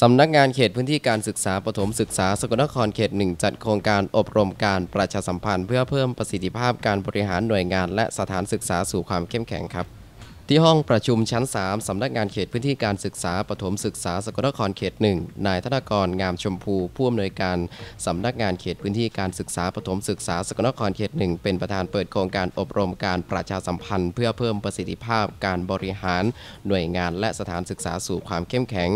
สำนักงานเขตพื้นที่การศึกษาปฐมศึกษาสกลนครเขตหนึ่งจัดโครงการอบรมการประชาสัมพันธ์ เพื่อเพิ่มประสิทธิภาพการบริหารหน่วยงานและสถานศึกษาสู่ความเข้มแข็งครับ ที่ห้องประชุมชั้น 3 สำนักงานเขตพื้นที่การศึกษาปฐมศึกษาสกลนครเขตหนึ่งนายธนกรงามชมพูผู้อำนวยการสำนักงานเขตพื้นที่การศึกษาปฐมศึกษาสกลนครเขตหนึ่งเป็นประธานเปิดโครงการอบรมการประชาสัมพันธ์ เพื่อเพิ่มประสิทธิภาพการบริหาร หน่วยงานและสถานศึกษาสู่ความเข้มแข็ง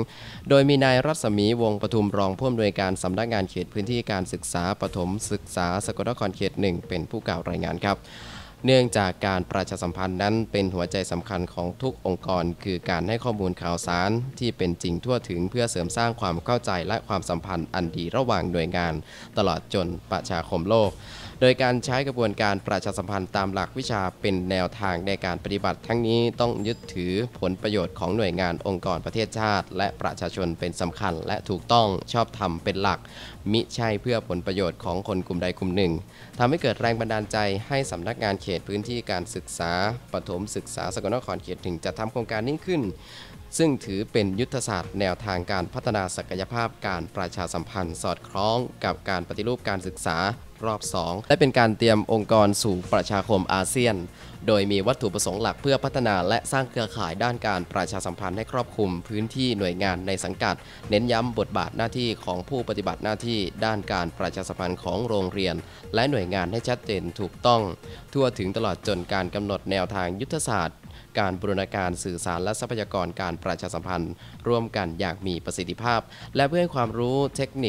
โดยมีนายรัศมีวงปทุมรองผู้อำนวยการสำนักงานเขตพื้นที่การศึกษาปฐมศึกษาสกลนครเขตหนึ่งเป็นผู้กล่าวรายงานครับ เนื่องจากการประชาสัมพันธ์นั้นเป็นหัวใจสำคัญของทุกองค์กร คือการให้ข้อมูลข่าวสารที่เป็นจริงทั่วถึงเพื่อเสริมสร้างความเข้าใจและความสัมพันธ์อันดีระหว่างหน่วยงาน ตลอดจนประชาคมโลก โดยการใช้กระบวนการประชาสัมพันธ์ตามหลักวิชาเป็นแนวทางในการปฏิบัติ ทั้งนี้ต้องยึดถือผลประโยชน์ของหน่วยงานองค์กรประเทศชาติ และประชาชนเป็นสำคัญ และถูกต้องชอบธรรมเป็นหลัก มิใช่เพื่อผลประโยชน์ของคนกลุ่มใดกลุ่มหนึ่งทำให้เกิดแรงบันดาลใจให้สำนักงานเขตพื้นที่การศึกษาปฐมศึกษาสกลนครเขตถึงจะทำโครงการนี้ขึ้นซึ่งถือเป็นยุทธศาสตร์แนวทางการพัฒนาศักยภาพการประชาสัมพันธ์ สอดคล้องกับการปฏิรูปการศึกษา รอบ 2 และเป็นการเตรียมองค์กรสู่ประชาคมอาเซียน โดยมีวัตถุประสงค์หลักเพื่อพัฒนาและสร้างเครือข่ายด้านการประชาสัมพันธ์ให้ครอบคลุมพื้นที่หน่วยงานในสังกัด เน้นย้ำบทบาทหน้าที่ของผู้ปฏิบัติหน้าที่ด้านการประชาสัมพันธ์ของโรงเรียน และหน่วยงานให้ชัดเจนถูกต้อง ทั่วถึงตลอดจนการกำหนดแนวทางยุทธศาสตร์การบูรณาการสื่อสารและทรัพยากรการประชาสัมพันธ์ ร่วมกันอย่างมีประสิทธิภาพ และเพื่อให้ความรู้เทคนิค